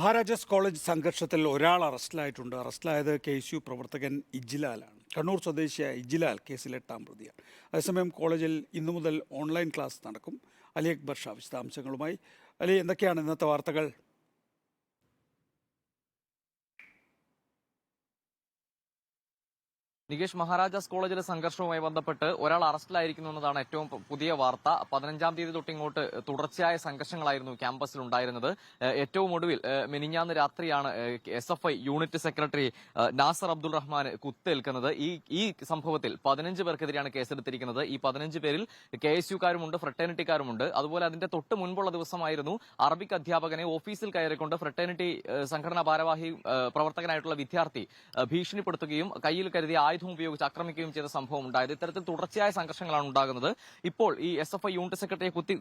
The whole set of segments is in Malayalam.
മഹാരാജാസ് കോളേജ് സംഘർഷത്തിൽ ഒരാൾ അറസ്റ്റിലായിട്ടുണ്ട്. അറസ്റ്റിലായത് കെ എസ് യു പ്രവർത്തകൻ ഇജിലാലാണ്. കണ്ണൂർ സ്വദേശിയായ ഇജിലാൽ കേസിൽ എട്ടാം പ്രതിയാണ്. അതേസമയം കോളേജിൽ ഇന്നു മുതൽ ഓൺലൈൻ ക്ലാസ് നടക്കും. അലി അക്ബർ ഷാ വിശദാംശങ്ങളുമായി. അലി എന്തൊക്കെയാണ് ഇന്നത്തെ വാർത്തകൾ? നികേഷ് മഹാരാജാസ് കോളേജിലെ സംഘർഷവുമായി ബന്ധപ്പെട്ട് ഒരാൾ അറസ്റ്റിലായിരിക്കുന്നു എന്നതാണ് ഏറ്റവും പുതിയ വാർത്ത. പതിനഞ്ചാം തീയതി തൊട്ട് ഇങ്ങോട്ട് തുടർച്ചയായ സംഘർഷങ്ങളായിരുന്നു ക്യാമ്പസിൽ ഉണ്ടായിരുന്നത്. ഏറ്റവും ഒടുവിൽ മിനിഞ്ഞാന്ന് രാത്രിയാണ് S F I unit secretary Nasar Abdul Rahman കുത്തേൽക്കുന്നത്. ഈ ഈ സംഭവത്തിൽ പതിനഞ്ച് പേർക്കെതിരെയാണ് കേസെടുത്തിരിക്കുന്നത്. ഈ പതിനഞ്ച് പേരിൽ കെ എസ് യുക്കാരുമുണ്ട് ഫ്രട്ടേണിറ്റിക്കാരുമുണ്ട്. അതുപോലെ അതിന്റെ തൊട്ട് മുൻപുള്ള ദിവസമായിരുന്നു അറബിക് അധ്യാപകനെ ഓഫീസിൽ കയറിക്കൊണ്ട് ഫ്രട്ടേണിറ്റി സംഘടനാ ഭാരവാഹി പ്രവർത്തകനായിട്ടുള്ള വിദ്യാർത്ഥി ഭീഷണിപ്പെടുത്തുകയും കയ്യിൽ കരുതിയ ആയുധം ഉപയോഗിച്ച് ആക്രമിക്കുകയും ചെയ്ത സംഭവം ഉണ്ടായത്. ഇത്തരത്തിൽ തുടർച്ചയായ സംഘർഷങ്ങളാണ് ഉണ്ടാകുന്നത്. ഇപ്പോൾ ഈ എസ് എഫ് ഐ യൂണിറ്റ് സെക്രട്ടറിയെ കുത്തി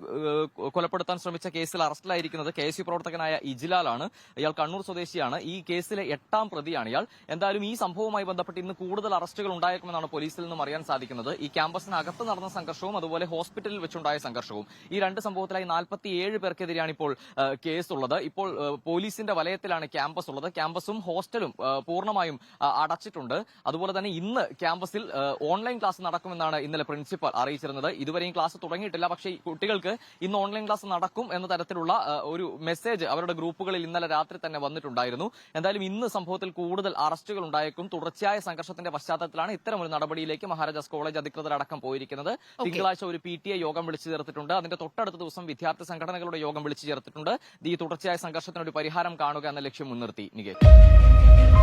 കൊലപ്പെടുത്താൻ ശ്രമിച്ച കേസിൽ അറസ്റ്റിലായിരിക്കുന്നത് കെ എസ് യു പ്രവർത്തകനായ ഇജിലാലാണ്. ഇയാൾ കണ്ണൂർ സ്വദേശിയാണ്. ഈ കേസിലെ എട്ടാം പ്രതിയാണ് ഇയാൾ. എന്തായാലും ഈ സംഭവവുമായി ബന്ധപ്പെട്ട് ഇന്ന് കൂടുതൽ അറസ്റ്റുകൾ ഉണ്ടായേക്കുമെന്നാണ് പോലീസിൽ നിന്നും അറിയാൻ സാധിക്കുന്നത്. ഈ ക്യാമ്പസിനകത്ത് നടന്ന സംഘർഷവും അതുപോലെ ഹോസ്പിറ്റലിൽ വെച്ചുണ്ടായ സംഘർഷവും ഈ രണ്ട് സംഭവത്തിലായി നാൽപ്പത്തിയേഴ് പേർക്കെതിരെയാണ് ഇപ്പോൾ കേസുള്ളത്. ഇപ്പോൾ പോലീസിന്റെ വലയത്തിലാണ് ക്യാമ്പസ് ഉള്ളത്. ക്യാമ്പസും ഹോസ്റ്റലും പൂർണമായും അടച്ചിട്ടുണ്ട്. അതുപോലെ തന്നെ ഇന്ന് ക്യാമ്പസിൽ ഓൺലൈൻ ക്ലാസ് നടക്കുമെന്നാണ് ഇന്നലെ പ്രിൻസിപ്പൽ അറിയിച്ചിരുന്നത്. ഇതുവരെയും ക്ലാസ് തുടങ്ങിയിട്ടില്ല. പക്ഷേ ഈ കുട്ടികൾക്ക് ഇന്ന് ഓൺലൈൻ ക്ലാസ് നടക്കും എന്ന തരത്തിലുള്ള ഒരു മെസ്സേജ് അവരുടെ ഗ്രൂപ്പുകളിൽ ഇന്നലെ രാത്രി തന്നെ വന്നിട്ടുണ്ടായിരുന്നു. എന്തായാലും ഇന്ന് സംഭവത്തിൽ കൂടുതൽ അറസ്റ്റുകൾ ഉണ്ടായേക്കും. തുടർച്ചയായ സംഘർഷത്തിന്റെ പശ്ചാത്തലത്തിലാണ് ഇത്തരമൊരു നടപടിയിലേക്ക് മഹാരാജാസ് കോളേജ് അധികൃതരടക്കം പോയിരിക്കുന്നത്. തിങ്കളാഴ്ച ഒരു പി ടി എ യോഗം വിളിച്ചു ചേർത്തിട്ടുണ്ട്. അതിന്റെ തൊട്ടടുത്ത ദിവസം വിദ്യാർത്ഥി സംഘടനകളുടെ യോഗം വിളിച്ചു ചേർത്തിട്ടുണ്ട്. ഈ തുടർച്ചയായ സംഘർഷത്തിനൊരു പരിഹാരം കാണുക എന്ന ലക്ഷ്യം മുൻനിർത്തി നികേഷ്